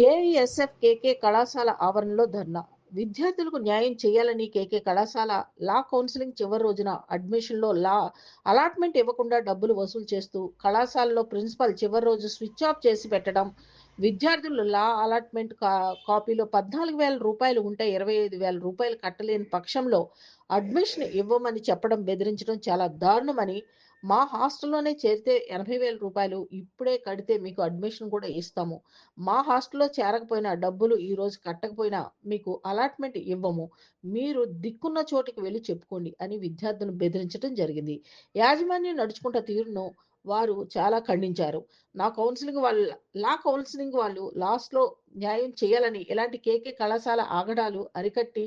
AISF కేకే కళాశాల ఆవరణలో ధర్నా. విద్యార్థులకు న్యాయం చేయాలని కేకే కళాశాల లా కౌన్సిలింగ్ చివరి రోజున అడ్మిషన్లో లా అలాట్మెంట్ ఇవ్వకుండా డబ్బులు వసూలు చేస్తూ కళాశాలలో ప్రిన్సిపల్ చివరి రోజు స్విచ్ ఆఫ్ చేసి పెట్టడం. విద్యార్థులు లా అలాట్మెంట్ కా కాపీలో పద్నాలుగు వేల రూపాయలు ఉంటే ఇరవై ఐదు వేల రూపాయలు కట్టలేని పక్షంలో అడ్మిషన్ ఇవ్వమని చెప్పడం బెదిరించడం చాలా దారుణమని మా హాస్టల్లోనే చేరితే ఎనభై వేల రూపాయలు ఇప్పుడే కడితే మీకు అడ్మిషన్ కూడా ఇస్తాము. మా హాస్టల్లో చేరకపోయినా డబ్బులు ఈరోజు కట్టకపోయినా మీకు అలాట్మెంట్ ఇవ్వము. మీరు దిక్కున్న చోటికి వెళ్ళి చెప్పుకోండి అని విద్యార్థులను బెదిరించడం జరిగింది. యాజమాన్యం నడుచుకుంట తీరును వారు చాలా ఖండించారు. నా కౌన్సిలింగ్ వాళ్ళ లా కౌన్సిలింగ్ వాళ్ళు లాస్ట్లో న్యాయం చేయాలని ఇలాంటి కేకే కళాశాల ఆగడాలు అరికట్టి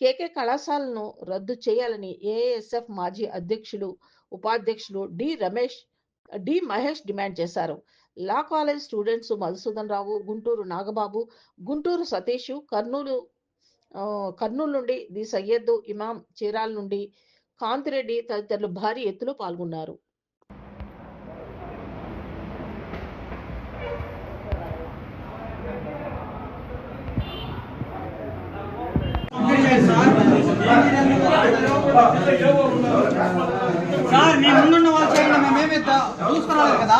కేకే కళాశాలను రద్దు చేయాలని ఏఎస్ఎఫ్ మాజీ అధ్యక్షులు ఉపాధ్యక్షులు D Ramesh D Mahesh demand చేశారు. Law college students Madhusudan Rao Guntur Nagababu Guntur Satish Kurnool Kurnool నుండి ది సయ్యద్దు ఇమాం చీరాల నుండి కాంతిరెడ్డి తదితరులు భారీ ఎత్తులో పాల్గొన్నారు. సార్ మీ ముందున్న వాళ్ళు చేయండి మేమేమి చూసుకురాలేదు కదా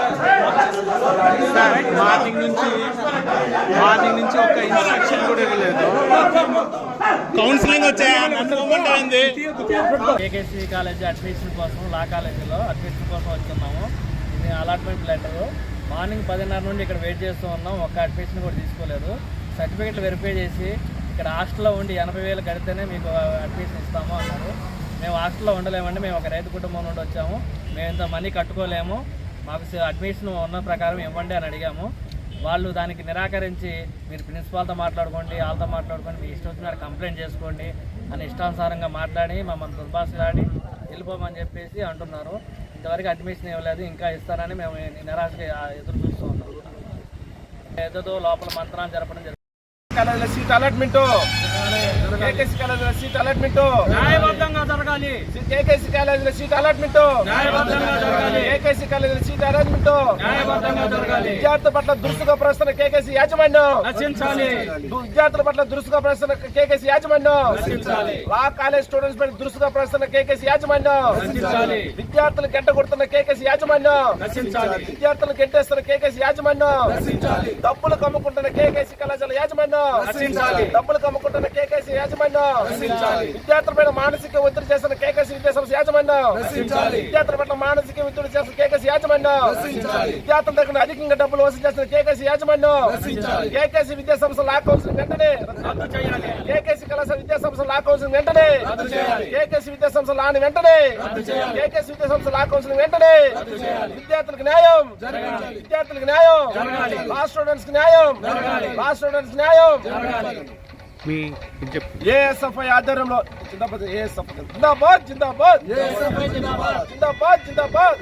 మార్నింగ్ నుంచి మార్నింగ్ నుంచి ఒక్క ఇన్స్ట్రక్షన్ కూడా ఇవ్వలేదు. కౌన్సిలింగ్ వచ్చాయా? కేకేసీ కాలేజీ అడ్మిషన్ కోసం లా కాలేజీలో అడ్మిషన్ కోసం వచ్చున్నాము ఇది అలాట్మెంట్ లెటర్. మార్నింగ్ పదిన్నర నుండి ఇక్కడ వెయిట్ చేస్తూ ఉన్నాం. ఒక్క అడ్మిషన్ కూడా తీసుకోలేదు. సర్టిఫికెట్ వెరిఫై చేసి ఇక్కడ హాస్టల్లో ఉండి ఎనభై వేలు కడితేనే మీకు అడ్మిషన్ ఇస్తాము అన్నారు. మేము హాస్టల్లో ఉండలేమండి. మేము ఒక రైతు కుటుంబం నుండి వచ్చాము. మేము ఇంత మనీ కట్టుకోలేము. మాకు అడ్మిషన్ ఉన్న ప్రకారం ఇవ్వండి అని అడిగాము. వాళ్ళు దానికి నిరాకరించి మీరు ప్రిన్సిపాల్తో మాట్లాడుకోండి వాళ్ళతో మాట్లాడుకోండి మీ ఇష్టం వచ్చిన కంప్లైంట్ చేసుకోండి అని ఇష్టానుసారంగా మాట్లాడి మమ్మల్ని దుర్భాషలాడి వెళ్ళిపోమని చెప్పేసి అంటున్నారు. ఇంతవరకు అడ్మిషన్ ఇవ్వలేదు ఇంకా ఇస్తారని మేము నిరాశగా ఎదురు చూస్తూ ఉన్నాం. ఏదో లోపల మంత్రాలు జరపడం కాలేజీల సీట్ అలాట్మెంట్ కేకేసీ కాలేజీల సీట్ అలాట్మెంట్ న్యాయబద్ధంగా జరగాలి. కేకేసీ కాలేజీల సీట్ అలాట్మెంట్ న్యాయబద్ధంగా జరగాలి. కేకేసీ కాలేజీల సీట్ అలాట్మెంట్ న్యాయబద్ధంగా జరగాలి. విద్యార్థుల పట్ల దురుసుగా ప్రస్తున్న కేకేసీ యాజమాన్యం. రచించాలి విద్యార్థుల పట్ల దురుసుగా ప్రస్తున్న కేకేసీ యాజమాన్యం. రచించాలి లా కాలేజ్ స్టూడెంట్స్ పైన దురుసుగా ప్రస్తున్న కేకేసీ యాజమాన్యం. రచించాలి విద్యార్థులు గంట కొడుతున్న కేకేసీ యాజమాన్యం. రచించాలి విద్యార్థులు గెంటేస్తున్న కేకేసీ యాజమాన్యం. రచించాలి డబ్బులు కమ్ముకుంటున్న కేకేసీ కళాశాల యాజమాన్యం. డబ్బులు కమ్ముకుంటున్న కేకేసీ యాజమాన్యం. విద్యార్థుల పైన మానసిక ఒత్తిడి చేస్తున్న కేకేసీ విద్యాసంస్థ యాజమాన్యం. విద్యార్థుల పట్ల మానసిక ఒత్తిడి కేకేసీ యాజమాన్యం రచించాలి. విద్యార్థుల దగ్గర అధికంగా డబ్బులు వసూలు చేస్తున్న కేకేసీ యాజమాన్యం. కేకేసీ విద్యాసంస్థ లా కౌన్సిలింగ్ వెంటనే కేకేసీ కళాశాల విద్యాసంస్థ లా కౌన్సిలింగ్ వెంటనే. కేకేసీ విద్యాసంస్థ లాని వెంటనే. కేకేసీ విద్యాసంస్థ లా కౌన్సిలింగ్ వెంటనే. విద్యార్థులకు న్యాయం జరగాలి. విద్యార్థులకు న్యాయం జరగాలి. లా స్టూడెంట్స్కి న్యాయం జరగాలి. లా స్టూడెంట్స్ న్యాయం జరగాలి ఏఎస్ఎఫ్ఐ ఆధ్వర్యంలో జిందాబాద్ ఏఎస్ఎఫ్ జిందాబాద్ జిందాబాద్ జిందాబాద్ జిందాబాద్